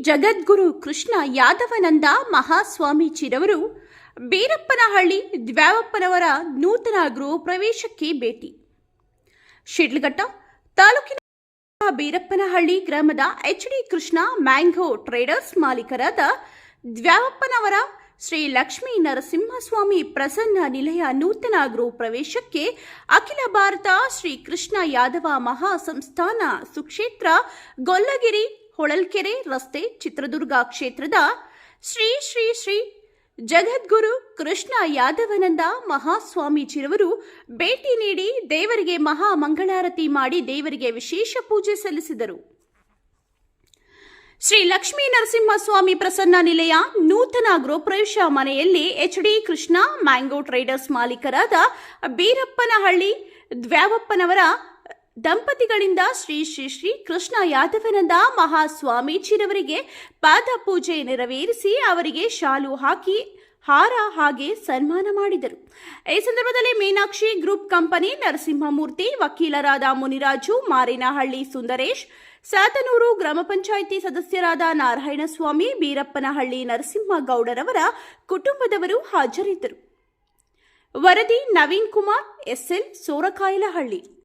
ಜಗದ್ಗುರು ಕೃಷ್ಣ ಯಾದವನಂದ ಮಹಾಸ್ವಾಮೀಜಿರವರು ಬೀರಪ್ಪನಹಳ್ಳಿ ದ್ವ್ಯಾವಪ್ಪನವರ ನೂತನ ಗೃಹ ಪ್ರವೇಶಕ್ಕೆ ಭೇಟಿ. ಶಿಡ್ಲಘಟ್ಟ ತಾಲೂಕಿನ ಬೀರಪ್ಪನಹಳ್ಳಿ ಗ್ರಾಮದ H D Krishna mango traders ಮಾಲೀಕರಾದ ದ್ವ್ಯಾವಪ್ಪನವರ ಶ್ರೀ ಲಕ್ಷ್ಮೀ ನರಸಿಂಹಸ್ವಾಮಿ ಪ್ರಸನ್ನ ನಿಲಯ ನೂತನ ಗೃಹ ಪ್ರವೇಶಕ್ಕೆ ಅಖಿಲ ಭಾರತ ಶ್ರೀ ಕೃಷ್ಣ ಯಾದವ ಮಹಾಸಂಸ್ಥಾನ ಸುಕ್ಷೇತ್ರ ಗೊಲ್ಲಗಿರಿ ಹೊಳಲ್ಕೆರೆ ರಸ್ತೆ ಚಿತ್ರದುರ್ಗ ಕ್ಷೇತ್ರದ ಶ್ರೀ ಶ್ರೀ ಶ್ರೀ ಜಗದ್ಗುರು ಕೃಷ್ಣ ಯಾದವನಂದ ಮಹಾಸ್ವಾಮೀಜಿರವರು ಭೇಟಿ ನೀಡಿ ದೇವರಿಗೆ ಮಹಾ ಮಂಗಳಾರತಿ ಮಾಡಿ ದೇವರಿಗೆ ವಿಶೇಷ ಪೂಜೆ ಸಲ್ಲಿಸಿದರು. ಶ್ರೀ ಲಕ್ಷ್ಮೀ ನರಸಿಂಹಸ್ವಾಮಿ ಪ್ರಸನ್ನ ನಿಲಯ ನೂತನ ಗೃಹಪ್ರವೇಶ ಮನೆಯಲ್ಲಿ H D Krishna mango traders ಮಾಲೀಕರಾದ Beerappanahalli ದ್ವ್ಯಾವಪ್ಪನವರ ದಂಪತಿಗಳಿಂದ ಶ್ರೀ ಶ್ರೀ ಶ್ರೀ ಕೃಷ್ಣ ಯಾದವನಂದ ಮಹಾಸ್ವಾಮೀಜಿರವರಿಗೆ ಪಾದ ಪೂಜೆ ನೆರವೇರಿಸಿ ಅವರಿಗೆ ಶಾಲು ಹಾಕಿ ಹಾರ ಹಾಗೆ ಸನ್ಮಾನ ಮಾಡಿದರು. ಈ ಸಂದರ್ಭದಲ್ಲಿ ಮೀನಾಕ್ಷಿ ಗ್ರೂಪ್ ಕಂಪನಿ ನರಸಿಂಹಮೂರ್ತಿ, ವಕೀಲರಾದ ಮುನಿರಾಜು, ಮಾರೇನಹಳ್ಳಿ ಸುಂದರೇಶ್, ಸಾತನೂರು ಗ್ರಾಮ ಪಂಚಾಯಿತಿ ಸದಸ್ಯರಾದ ನಾರಾಯಣಸ್ವಾಮಿ, ಬೀರಪ್ಪನಹಳ್ಳಿ ನರಸಿಂಹಗೌಡರವರ ಕುಟುಂಬದವರು ಹಾಜರಿದ್ದರು. ವರದಿ ನವೀನ್ ಕುಮಾರ್ ಎಸ್ಎಲ್ ಸೋರಕಾಯಲಹಳ್ಳಿ.